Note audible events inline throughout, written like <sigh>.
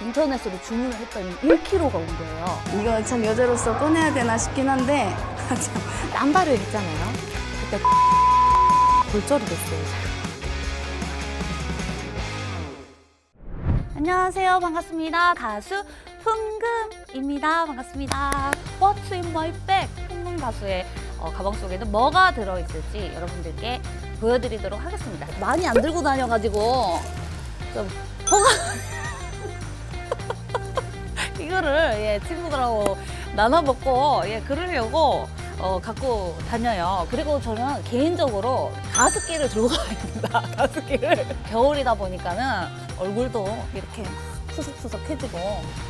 인터넷으로 주문을 했더니 1kg가 온 거예요. 이거 참 여자로서 꺼내야 되나 싶긴 한데 <laughs> 참 땀바를 했잖아요. 그때 골절이 됐어요. 안녕하세요. 반갑습니다. 가수 풍금입니다. 반갑습니다. What's in my bag? 풍금 가수의 어, 가방 속에는 뭐가 들어있을지 여러분들께 보여드리도록 하겠습니다. 많이 안 들고 다녀가지고 좀 허가 이거를 예, 친구들하고 나눠 먹고 예, 그러려고 어, 갖고 다녀요. 그리고 저는 개인적으로 가습기를 들고 <laughs> 다닙니다. 가습기를. 겨울이다 보니까는 얼굴도 이렇게 푸석푸석해지고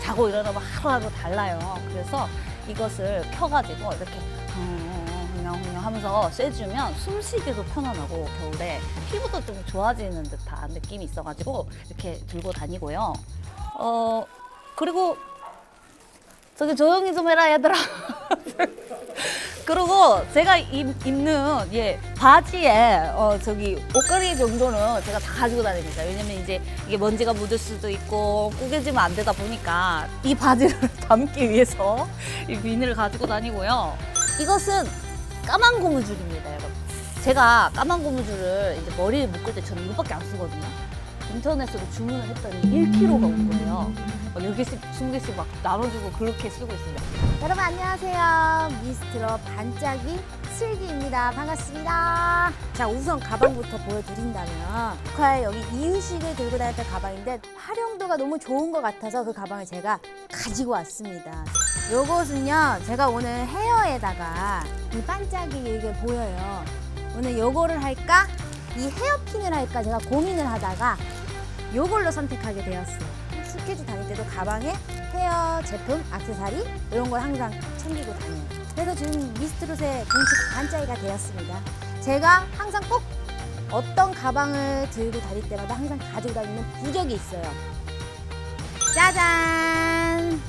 자고 일어나면 하루하루 달라요. 그래서 이것을 켜가지고 이렇게 흥흥흥 하면서 쐬주면 숨쉬기도 편안하고 겨울에 피부도 좀 좋아지는 듯한 느낌이 있어가지고 이렇게 들고 다니고요. 어, 그리고 저기 조용히 좀 해라 얘들아. <laughs> 그리고 제가 입, 입는 예 바지에 어 저기 옷걸이 정도는 제가 다 가지고 다닙니다. 왜냐면 이제 이게 먼지가 묻을 수도 있고 구겨지면 안 되다 보니까 이 바지를 <laughs> 담기 위해서 이 비닐을 가지고 다니고요. 이것은 까만 고무줄입니다, 여러분. 제가 까만 고무줄을 이제 머리를 묶을 때 저는 이것밖에 안 쓰거든요. 인터넷으로 주문을 했더니 1kg가 온 거예요. 막 10개씩, 20개씩 막 나눠주고 그렇게 쓰고 있습니다. 여러분 안녕하세요. 미스트로 반짝이 슬기입니다. 반갑습니다. 자 우선 가방부터 보여드린다면 북한 여기 이유식을 들고 다녔던 가방인데 활용도가 너무 좋은 것 같아서 그 가방을 제가 가지고 왔습니다. 요것은요 제가 오늘 헤어에다가 이 반짝이 이게 보여요. 오늘 요거를 할까? 이 헤어핀을 할까 제가 고민을 하다가 요걸로 선택하게 되었어요. 스케줄 다닐 때도 가방에 헤어 제품, 악세사리 이런 걸 항상 챙기고 다녀요. 그래서 지금 미스트롯의 공식 반짝이가 되었습니다. 제가 항상 꼭 어떤 가방을 들고 다닐 때마다 항상 가지고 다니는 부적이 있어요. 짜잔!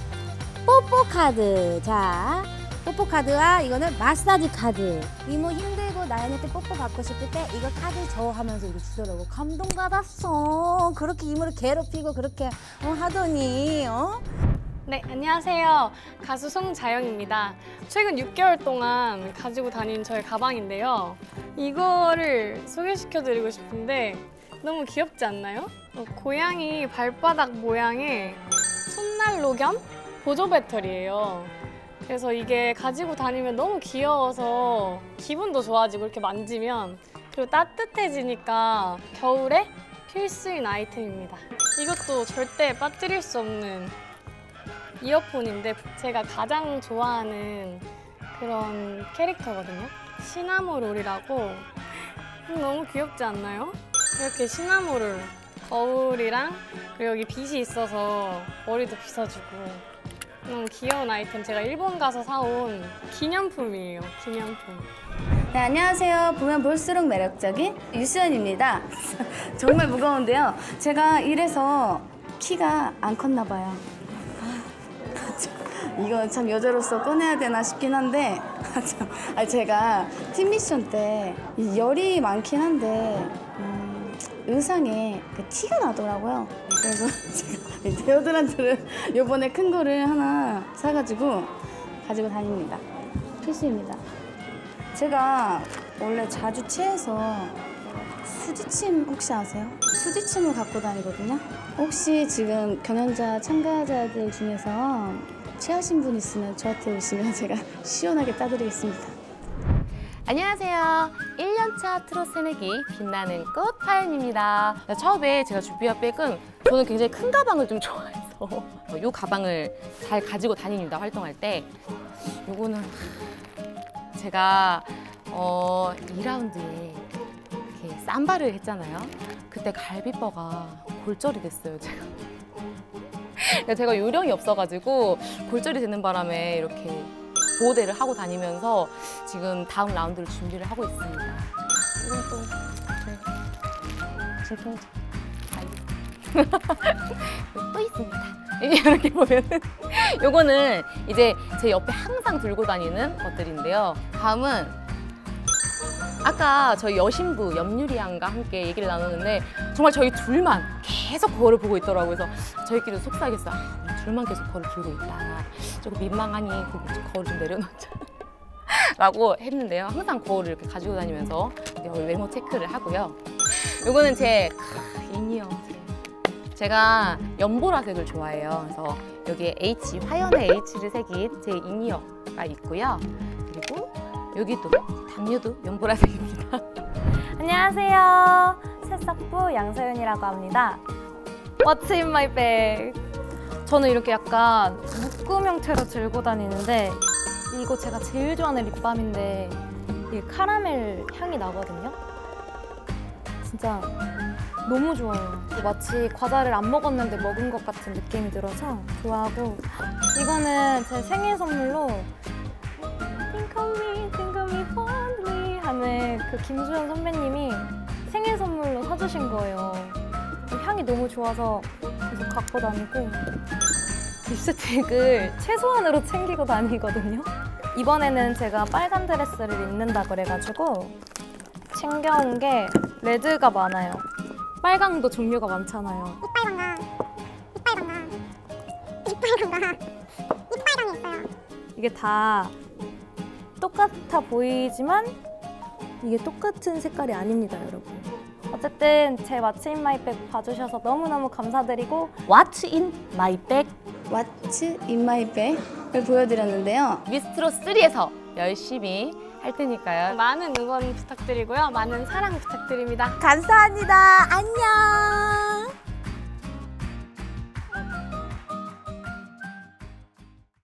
뽀뽀 카드. 자, 뽀뽀 카드와 이거는 마사지 카드. 이모 힘들고 나연한테 뽀뽀 받고 싶을 때 이거 카드 줘 하면서 이거 주더라고. 감동 받았어. 그렇게 이모를 괴롭히고 그렇게 어, 하더니 어? 네, 안녕하세요. 가수 송자영입니다. 최근 6개월 동안 가지고 다닌 저의 가방인데요. 이거를 소개시켜 드리고 싶은데 너무 귀엽지 않나요? 어, 고양이 발바닥 모양의 손난로 겸 보조 배터리예요. 그래서 이게 가지고 다니면 너무 귀여워서 기분도 좋아지고 이렇게 만지면 그리고 따뜻해지니까 겨울에 필수인 아이템입니다. 이것도 절대 빠뜨릴 수 없는 이어폰인데 제가 가장 좋아하는 그런 캐릭터거든요. 시나모롤이라고 음, 너무 귀엽지 않나요? 이렇게 시나모롤 거울이랑 그리고 여기 빛이 있어서 머리도 빗어주고 너무 귀여운 아이템 제가 일본 가서 사온 기념품이에요. 기념품. 네, 안녕하세요. 보면 볼수록 매력적인 유수연입니다. <laughs> 정말 무거운데요. 제가 이래서 키가 안 컸나 봐요. <laughs> 아, 참, 여자로서 꺼내야 되나 싶긴 한데 <laughs> 아, 제가 팀 미션 때이 열이 많긴 한데 음, 의상에 그 티가 나더라고요. 그래서 <laughs> 제가 이 데오드란트를 요번에 큰 거를 하나 사가지고 가지고 다닙니다. 필수입니다. 제가 원래 자주 체해서 수지침 혹시 아세요? 수지침을 갖고 다니거든요. 혹시 지금 경연자 참가자들 중에서 체하신 분 있으면 저한테 오시면 제가 <laughs> 시원하게 따드리겠습니다. 안녕하세요. 1년차 트롯 새내기 빛나는 꽃 하연입니다. 처음에 제가 준비한 백은 저는 굉장히 큰 가방을 좀 <laughs> 좋아해서 이 가방을 잘 가지고 다닙니다. 활동할 때. 요거는 제가 어, 2라운드에 이렇게 삼바를 했잖아요. 그때 갈비뼈가 골절이 됐어요, 제가. <laughs> 제가 요령이 없어가지고 골절이 되는 바람에 이렇게 보호대를 하고 다니면서 지금 다음 라운드를 준비를 하고 있습니다. 이건 또 네. 제품이죠. 아이. 또 있습니다. <laughs> 이렇게 보면은 요거는 이제 제 옆에 항상 들고 다니는 것들인데요. 다음은 아까 저희 여신부 염유리 양과 함께 얘기를 나눴는데 정말 저희 둘만 계속 거울을 보고 있더라고요. 그래서 저희끼리 속삭였어요. 아, 둘만 계속 거울을 들고 있다. 조금 민망하니 그 거울 좀 내려놓자. <laughs> 라고 했는데요. 항상 거울을 이렇게 가지고 다니면서 외모 체크를 하고요. 요거는 제. 제- 제가 연보라색을 좋아해요. 그래서 여기에 H, 화연의 H를 새긴 제 인이어가 있고요. 여기도 담요도 연보라색입니다. <laughs> 안녕하세요. 새싹부 양서윤이라고 합니다. What's in my bag? 저는 이렇게 약간 묶음 형태로 들고 다니는데 이거 제가 제일 좋아하는 립밤인데 이게 카라멜 향이 나거든요. 진짜 너무 좋아요. 마치 과자를 안 먹었는데 먹은 것 같은 느낌이 들어서 좋아하고 이거는 제 생일 선물로 of me, think of me fondly 하는 그 김수현 선배님이 생일 선물로 사주신 거예요. 향이 너무 좋아서 계속 갖고 다니고 립스틱을 <laughs> 최소한으로 챙기고 다니거든요. 이번에는 제가 빨간 드레스를 입는다 그래가지고 챙겨온 게 레드가 많아요. 빨강도 종류가 많잖아요. 이게 다 똑같아 보이지만 이게 똑같은 색깔이 아닙니다, 여러분. 어쨌든 제 마치 인 마이 백 봐주셔서 너무너무 감사드리고 What's in my bag? 왓츠 인마이 백을 보여드렸는데요. 미스트로 3에서 열심히 할 테니까요. 많은 응원 부탁드리고요. 많은 사랑 부탁드립니다. 감사합니다. 안녕.